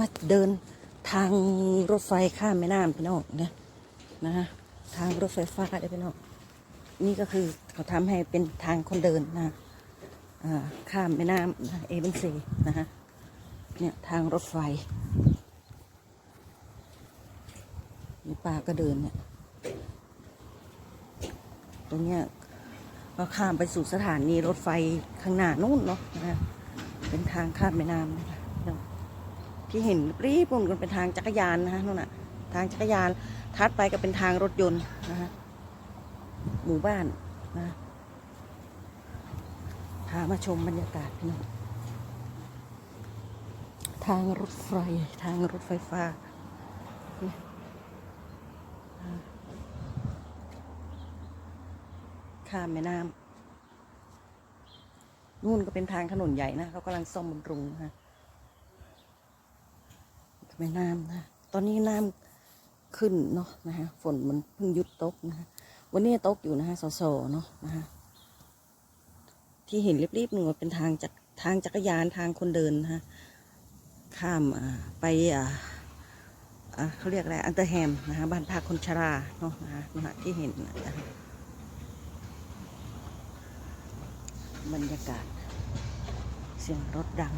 มาเดินทางรถไฟข้ามแม่น้ำพี่น้องเนี่ยนะฮะทางรถไฟฟ้าได้พี่น้องนี่ก็คือเขาทำให้เป็นทางคนเดินนะข้ามแม่น้ำนะเอเบนซีนะฮะเนี่ยทางรถไฟนี่ป้าก็เดินเนี่ยตรงเนี้ยก็ข้ามไปสู่สถานีรถไฟข้างหน้านู่นเนาะนะฮะเป็นทางข้ามแม่น้ำนะคะ ที่เห็นรีบนู่นก็เป็นทางจักรยานนะฮะนู่นน่ะทางจักรยานทัดไปก็เป็นทางรถยนต์นะฮะหมู่บ้านนะพามาชมบรรยากาศพี่น้องทางรถไฟทางรถไฟฟ้าข้ามแม่น้ำนู่นก็เป็นทางถนนใหญ่นะเขากำลังซ่อมบำรุงนะ ม่น้ำนะ ตอนนี้น้ำขึ้นเนาะนะฮะ ฝนมันเพิ่งยุดตกนะฮะ วันนี้ตกอยู่นะฮะโซๆเนาะนะฮะ ที่เห็นรีบๆหนึ่งเป็นทางจากทางจักรยานทางคนเดินนะฮะ ข้ามไปอ่าเขาเรียกอะไร อันเตอร์แฮมนะฮะบ้านพักคนชราเนาะนะฮะนะฮะที่เห็นนะฮะบรรยากาศ เสียงรถดัง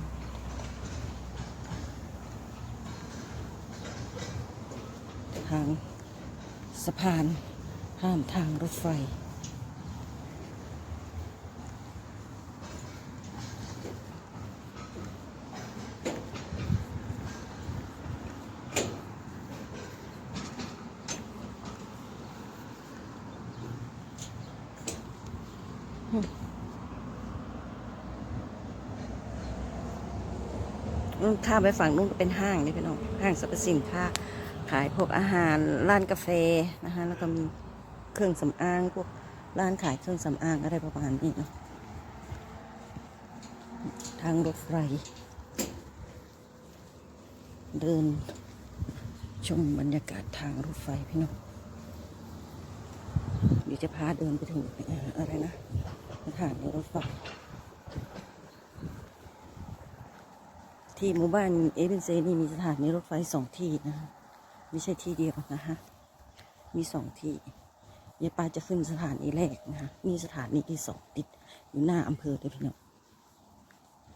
ทางสะพานห้ามทางรถไฟนู่นข้ามไปฝั่งนู้นก็เป็นห้างนี่พี่น้อง ห้างสรรพสินค้า ขายพวกอาหารร้านกาแฟนะคะแล้วก็มีเครื่องสำอางพวกร้านขายเครื่องสำอางอะไรประมาณนี้เนาะทางรถไฟเดินชมบรรยากาศทางรถไฟพี่น้องเดี๋ยวจะพาเดินไปถึงอะไรนะสถานีรถไฟที่หมู่บ้านเอเบนเซนี่มีสถานีรถไฟสองที่นะฮะ ไม่ใช่ที่เดียวนะฮะมีสองที่ยายปาจะขึ้นสถานีแรกนะฮะมีสถานีที่สองติดอยู่หน้าอำเภอเลยพี่น้อง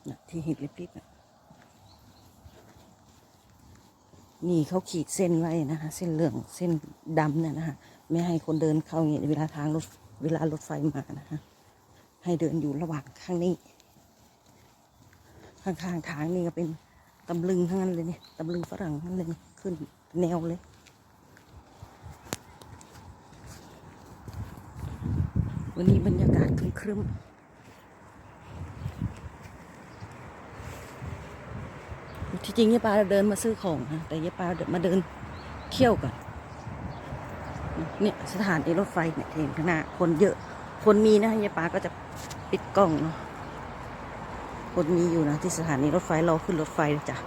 นะที่เห็นริบๆนะนี่เขาขีดเส้นไว้นะฮะเส้นเหลืองเส้นดำเนี่ยนะฮะไม่ให้คนเดินเข้าเนี่ยเวลาทางรถเวลารถไฟมานะฮะให้เดินอยู่ระหว่างข้างนี้ ข้างๆทางนี่ก็เป็นตำลึงทั้งนั้นเลยเนี่ยตำลึงฝรั่งทั้งนั้นเลยขึ้น แนวเลย วันนี้บรรยากาศครึ้มๆที่จริงยายปาเดินมาซื้อของนะแต่ยายปาเดินมาเดินเที่ยวก่อนเนี่ยสถานีรถไฟเนี่ยที่เห็นข้างหน้าคนเยอะ คนมีนะยายปาก็จะปิดกล้องเนาะคนมีอยู่นะที่สถานีรถไฟรอขึ้นรถไฟเลยจ้ะ